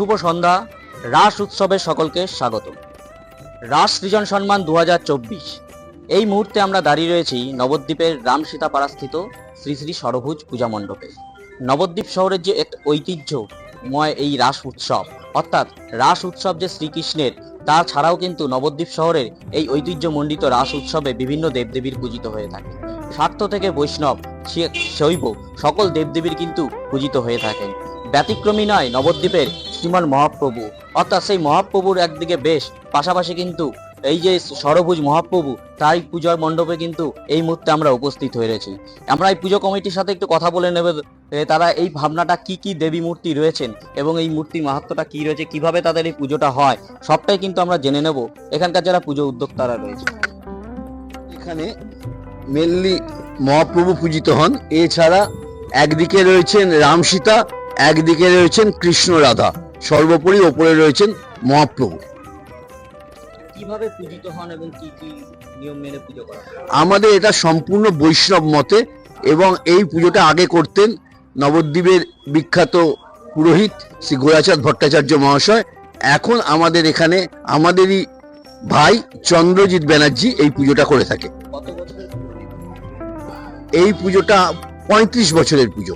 শুভ সন্ধ্যা। রাস উৎসবে সকলকে স্বাগত রাস সৃজন সম্মান দু হাজার চব্বিশ। এই মুহূর্তে আমরা দাঁড়িয়ে রয়েছি নবদ্বীপের রামসীতাপাড়াস্থিত শ্রী শ্রী সরভুজ পূজা মণ্ডপে। নবদ্বীপ শহরের যে এক ঐতিহ্যময় এই রাস উৎসব, অর্থাৎ রাস উৎসব যে শ্রীকৃষ্ণের, তা ছাড়াও কিন্তু নবদ্বীপ শহরের এই ঐতিহ্যমণ্ডিত রাস উৎসবে বিভিন্ন দেবদেবীর পূজিত হয়ে থাকে। শাক্ত থেকে বৈষ্ণব শৈব, সকল দেবদেবীর কিন্তু পূজিত হয়ে থাকেন। ব্যতিক্রমী নয়, নবদ্বীপের শ্রীমান মহাপ্রভু। অর্থাৎ সেই মহাপ্রভুর একদিকে বেশ, পাশাপাশি কিন্তু এই যে সরভুজ মহাপ্রভু তার এই পূজার মণ্ডপে কিন্তু এই মুহূর্তে আমরা উপস্থিত হয়ে রয়েছি। আমরা এই পুজো কমিটির সাথে একটু কথা বলে নেব তারা এই ভাবনাটা কি কি দেবী মূর্তি রয়েছেন এবং এই মূর্তির মাহাত্মটা কি রয়েছে, কীভাবে তাদের এই পুজোটা হয়, সবটাই কিন্তু আমরা জেনে নেব। এখানকার যারা পুজো উদ্যোক্তারা রয়েছে। এখানে মেনলি মহাপ্রভু পূজিত হন। এছাড়া একদিকে রয়েছেন রাম সীতা একদিকে রয়েছেন কৃষ্ণ রাধা। সর্বোপরি ওপরে রয়েছেন মহাপ্রভু। কীভাবে পূজিত হন এবং কি কি নিয়ম মেনে পুজো করা আমাদের এটা সম্পূর্ণ বৈষ্ণব মতে এবং এই পুজোটা আগে করতেন নবদ্বীপের বিখ্যাত পুরোহিত শ্রী গোরাচাঁদ ভট্টাচার্য মহাশয়। এখন আমাদের এখানে আমাদেরই ভাই চন্দ্রজিৎ ব্যানার্জি এই পুজোটা করে থাকে। এই পুজোটা পঁয়ত্রিশ বছরের পুজো।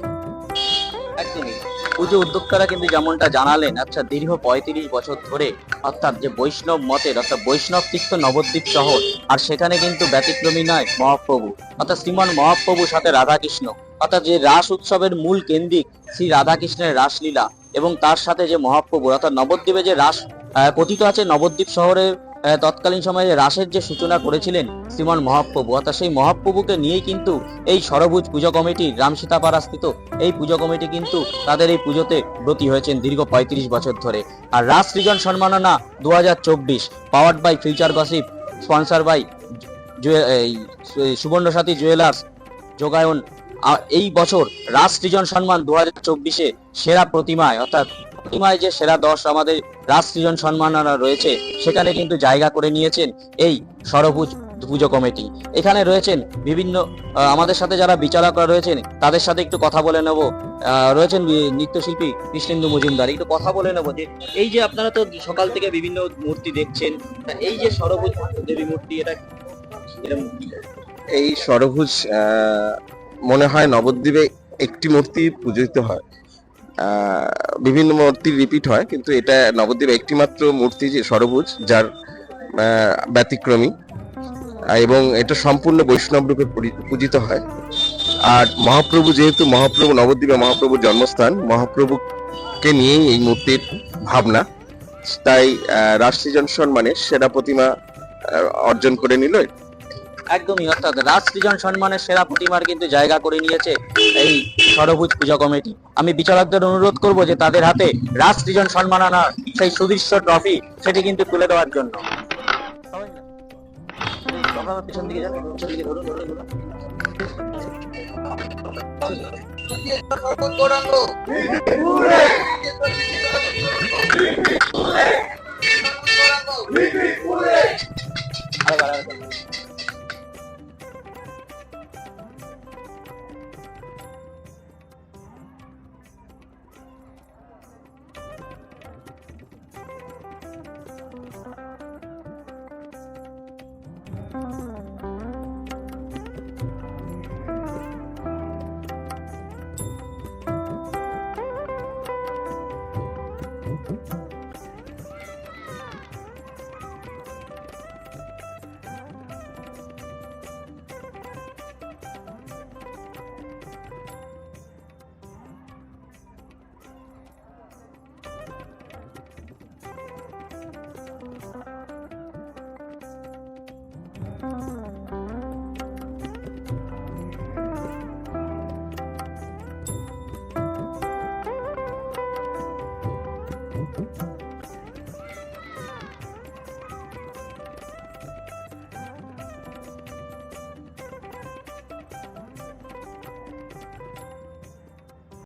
পুজো উদ্যোক্তারা কিন্তু যেমনটা জানালেন আচ্ছা দীর্ঘ পঁয়ত্রিশ বছর ধরে অর্থাৎ যে বৈষ্ণব মতের অর্থাৎ বৈষ্ণব তীর্থ নবদ্বীপ শহর আর সেখানে কিন্তু ব্যতিক্রমী নয় মহাপ্রভু অর্থাৎ শ্রীমান মহাপ্রভুর সাথে রাধাকৃষ্ণ অর্থাৎ যে রাস উৎসবের মূল কেন্দ্রিক শ্রী রাধাকৃষ্ণের রাসলীলা এবং তার সাথে যে মহাপ্রভু অর্থাৎ নবদ্বীপে যে রাস কথিত আছে নবদ্বীপ শহরে আহ, তৎকালীন সময়ে রাসের যে সূচনা করেছিলেন শ্রীমান মহাপ্রভু, অর্থাৎ সেই মহাপ্রভুকে নিয়েই কিন্তু এই সরভুজ পুজো কমিটি রামসীতাপাড়া স্থিত এই পুজো কমিটি কিন্তু তাদের এই পুজোতে ব্রতী হয়েছেন দীর্ঘ পঁয়ত্রিশ বছর ধরে। আর রাস সৃজন সম্মাননা দু হাজার চব্বিশ powered by future gossip sponsor by এই সুবর্ণ সাথী জুয়েলার্স যোগায়ন এই বছর রাস সৃজন সম্মান দু হাজার সেরা প্রতিমায়, অর্থাৎ প্রতিমায় যে সেরা দশ আমাদের সৃজন সম্মাননা রয়েছে, সেখানে কিন্তু জায়গা করে নিয়েছেন এই সরভুজ পুজো কমিটি। এখানে রয়েছেন বিভিন্ন আমাদের সাথে যারা বিচারকরা রয়েছেন, তাদের সাথে একটু কথা বলে নেব। রয়েছেন নৃত্যশিল্পী কৃষ্ণেন্দু মজুমদার, একটু কথা বলে নেব যে এই যে আপনারা তো সকাল থেকে বিভিন্ন মূর্তি দেখছেন এই যে সরভুজ দেবী মূর্তি, এটা এই সরভুজ মনে হয় নবদ্বীপে একটি মূর্তি পূজিত হয়। বিভিন্ন মূর্তি রিপিট হয়, কিন্তু এটা নবদ্বীপে একটি মাত্র মূর্তি যে সরভুজ, যার ব্যতিক্রমী। এবং এটা সম্পূর্ণ বৈষ্ণব রূপে পূজিত হয়। আর মহাপ্রভু যেহেতু মহাপ্রভু নবদ্বীপে মহাপ্রভুর জন্মস্থান, মহাপ্রভুকে নিয়েই এই মূর্তির ভাবনা। তাই রাষ্ট্রীয় সম্মানে সেরা প্রতিমা অর্জন করে নিল। একদমই অর্থাৎ রাজ সৃজন সম্মানের সেরা প্রতিমার কিন্তু জায়গা করে নিয়েছে এই সরভুজ পূজা কমিটি। আমি বিচারকদের অনুরোধ করব যে তাদের হাতে রাজ সৃজন সম্মাননা সেই সুদৃশ্য ট্রফি সেটি কিন্তু তুলে দেওয়ার জন্য। পিছন দিকে যান, পিছন দিকে ধরুন, ধরুন, ধরুন।